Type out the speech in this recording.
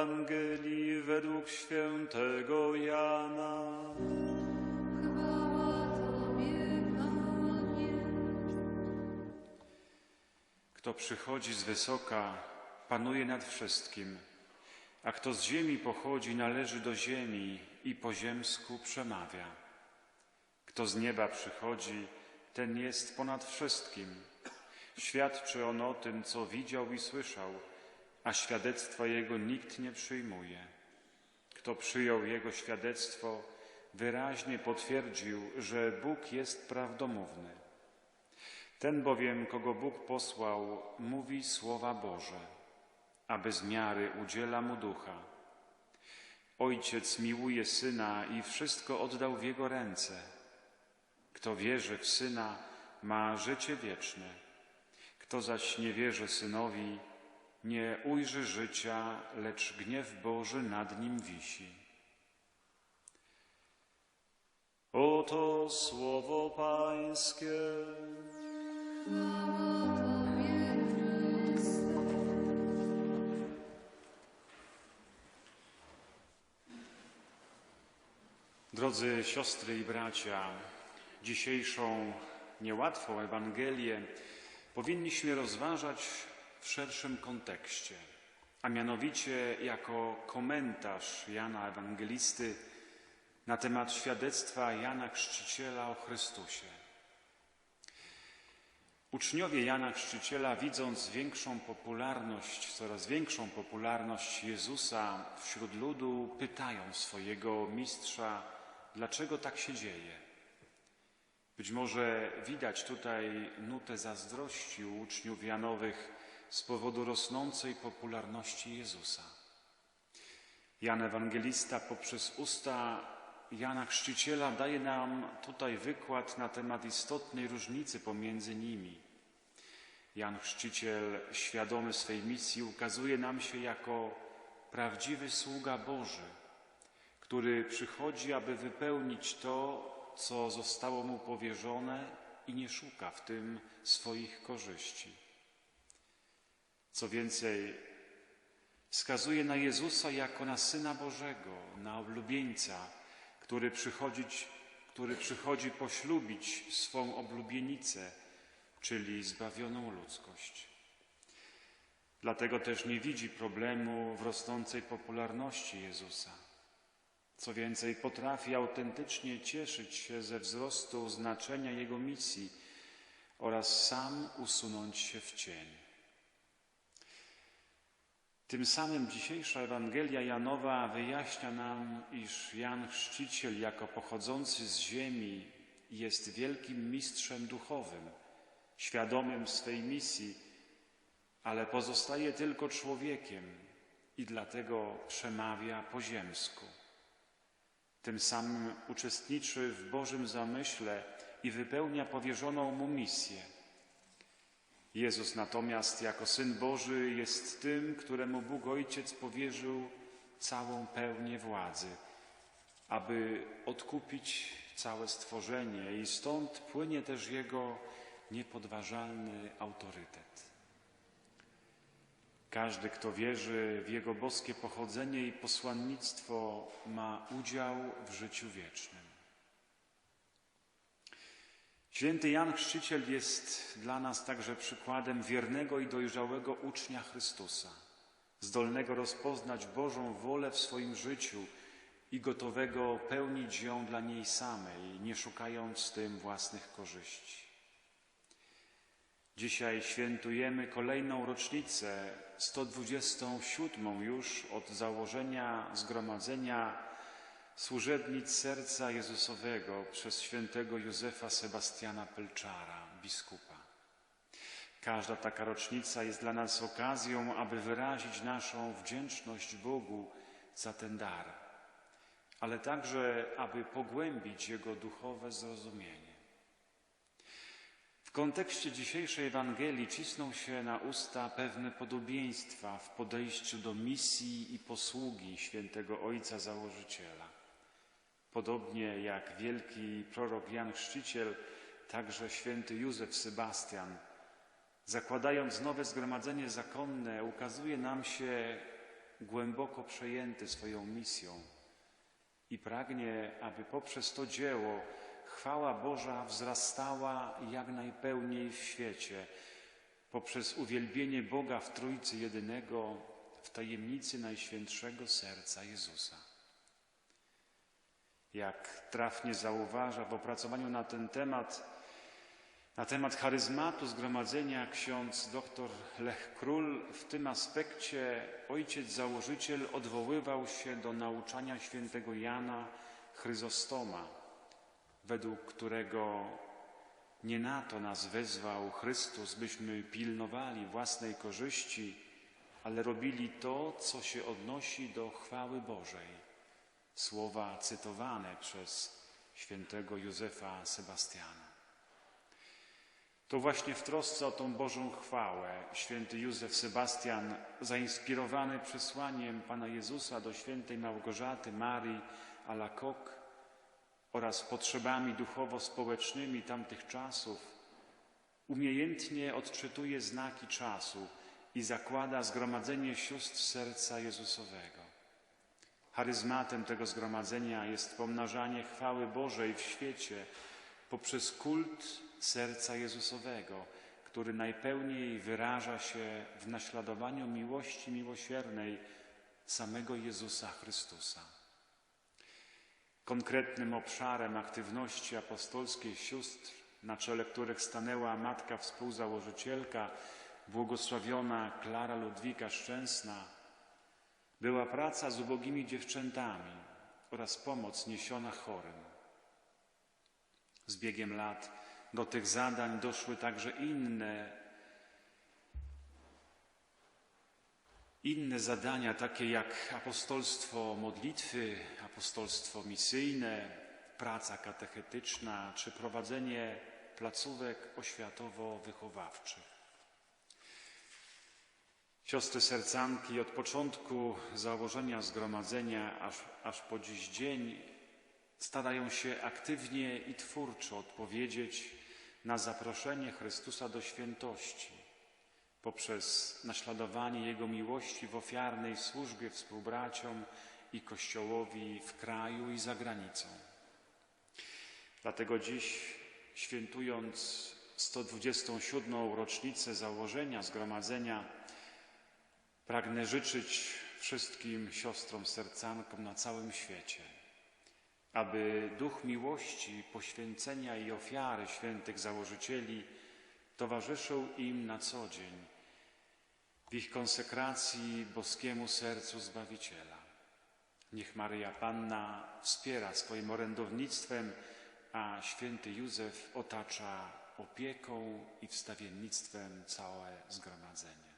Ewangelii według świętego Jana. Tobie, Panie. Kto przychodzi z wysoka, panuje nad wszystkim, a kto z ziemi pochodzi, należy do ziemi i po ziemsku przemawia. Kto z nieba przychodzi, ten jest ponad wszystkim. Świadczy on o tym, co widział i słyszał, a świadectwa jego nikt nie przyjmuje. Kto przyjął jego świadectwo, wyraźnie potwierdził, że Bóg jest prawdomówny. Ten bowiem, kogo Bóg posłał, mówi słowa Boże, aby z miary udziela mu ducha. Ojciec miłuje syna i wszystko oddał w jego ręce. Kto wierzy w syna, ma życie wieczne. Kto zaś nie wierzy synowi, nie ujrzy życia, lecz gniew Boży nad nim wisi. Oto słowo Pańskie. Drodzy siostry i bracia, dzisiejszą niełatwą Ewangelię powinniśmy rozważać w szerszym kontekście, a mianowicie jako komentarz Jana Ewangelisty na temat świadectwa Jana Chrzciciela o Chrystusie. Uczniowie Jana Chrzciciela, widząc większą popularność, coraz większą popularność Jezusa wśród ludu, pytają swojego mistrza, dlaczego tak się dzieje. Być może widać tutaj nutę zazdrości u uczniów Janowych z powodu rosnącej popularności Jezusa. Jan Ewangelista poprzez usta Jana Chrzciciela daje nam tutaj wykład na temat istotnej różnicy pomiędzy nimi. Jan Chrzciciel, świadomy swej misji, ukazuje nam się jako prawdziwy sługa Boży, który przychodzi, aby wypełnić to, co zostało mu powierzone i nie szuka w tym swoich korzyści. Co więcej, wskazuje na Jezusa jako na Syna Bożego, na oblubieńca, który, przychodzić, który przychodzi poślubić swą oblubienicę, czyli zbawioną ludzkość. Dlatego też nie widzi problemu w rosnącej popularności Jezusa. Co więcej, potrafi autentycznie cieszyć się ze wzrostu znaczenia Jego misji oraz sam usunąć się w cień. Tym samym dzisiejsza Ewangelia Janowa wyjaśnia nam, iż Jan Chrzciciel jako pochodzący z ziemi jest wielkim mistrzem duchowym, świadomym swej misji, ale pozostaje tylko człowiekiem i dlatego przemawia po ziemsku. Tym samym uczestniczy w Bożym zamyśle i wypełnia powierzoną mu misję. Jezus natomiast jako Syn Boży jest tym, któremu Bóg Ojciec powierzył całą pełnię władzy, aby odkupić całe stworzenie i stąd płynie też Jego niepodważalny autorytet. Każdy, kto wierzy w Jego boskie pochodzenie i posłannictwo, ma udział w życiu wiecznym. Święty Jan Chrzciciel jest dla nas także przykładem wiernego i dojrzałego ucznia Chrystusa, zdolnego rozpoznać Bożą wolę w swoim życiu i gotowego pełnić ją dla niej samej, nie szukając tym własnych korzyści. Dzisiaj świętujemy kolejną rocznicę, 127 już od założenia zgromadzenia służebnic serca Jezusowego przez świętego Józefa Sebastiana Pelczara, biskupa. Każda taka rocznica jest dla nas okazją, aby wyrazić naszą wdzięczność Bogu za ten dar, ale także, aby pogłębić Jego duchowe zrozumienie. W kontekście dzisiejszej Ewangelii cisną się na usta pewne podobieństwa w podejściu do misji i posługi świętego Ojca Założyciela. Podobnie jak wielki prorok Jan Chrzciciel, także święty Józef Sebastian, zakładając nowe zgromadzenie zakonne, ukazuje nam się głęboko przejęty swoją misją i pragnie, aby poprzez to dzieło chwała Boża wzrastała jak najpełniej w świecie, poprzez uwielbienie Boga w Trójcy Jedynego w tajemnicy Najświętszego Serca Jezusa. Jak trafnie zauważa w opracowaniu na ten temat, na temat charyzmatu zgromadzenia ksiądz dr Lech Król, w tym aspekcie ojciec założyciel odwoływał się do nauczania świętego Jana Chryzostoma, według którego nie na to nas wezwał Chrystus, byśmy pilnowali własnej korzyści, ale robili to, co się odnosi do chwały Bożej. Słowa cytowane przez świętego Józefa Sebastiana. To właśnie w trosce o tą Bożą chwałę święty Józef Sebastian, zainspirowany przesłaniem Pana Jezusa do świętej Małgorzaty Marii Alacoque oraz potrzebami duchowo-społecznymi tamtych czasów, umiejętnie odczytuje znaki czasu i zakłada zgromadzenie sióstr serca Jezusowego. Charyzmatem tego zgromadzenia jest pomnażanie chwały Bożej w świecie poprzez kult serca Jezusowego, który najpełniej wyraża się w naśladowaniu miłości miłosiernej samego Jezusa Chrystusa. Konkretnym obszarem aktywności apostolskiej sióstr, na czele których stanęła matka współzałożycielka, błogosławiona Klara Ludwika Szczęsna, była praca z ubogimi dziewczętami oraz pomoc niesiona chorym. Z biegiem lat do tych zadań doszły także inne, inne zadania, takie jak apostolstwo modlitwy, apostolstwo misyjne, praca katechetyczna czy prowadzenie placówek oświatowo-wychowawczych. Siostry sercanki od początku założenia zgromadzenia aż, aż po dziś dzień starają się aktywnie i twórczo odpowiedzieć na zaproszenie Chrystusa do świętości poprzez naśladowanie Jego miłości w ofiarnej służbie współbraciom i Kościołowi w kraju i za granicą. Dlatego dziś, świętując 127. rocznicę założenia zgromadzenia, pragnę życzyć wszystkim siostrom sercankom na całym świecie, aby duch miłości, poświęcenia i ofiary świętych założycieli towarzyszył im na co dzień w ich konsekracji boskiemu sercu Zbawiciela. Niech Maryja Panna wspiera swoim orędownictwem, a święty Józef otacza opieką i wstawiennictwem całe zgromadzenie.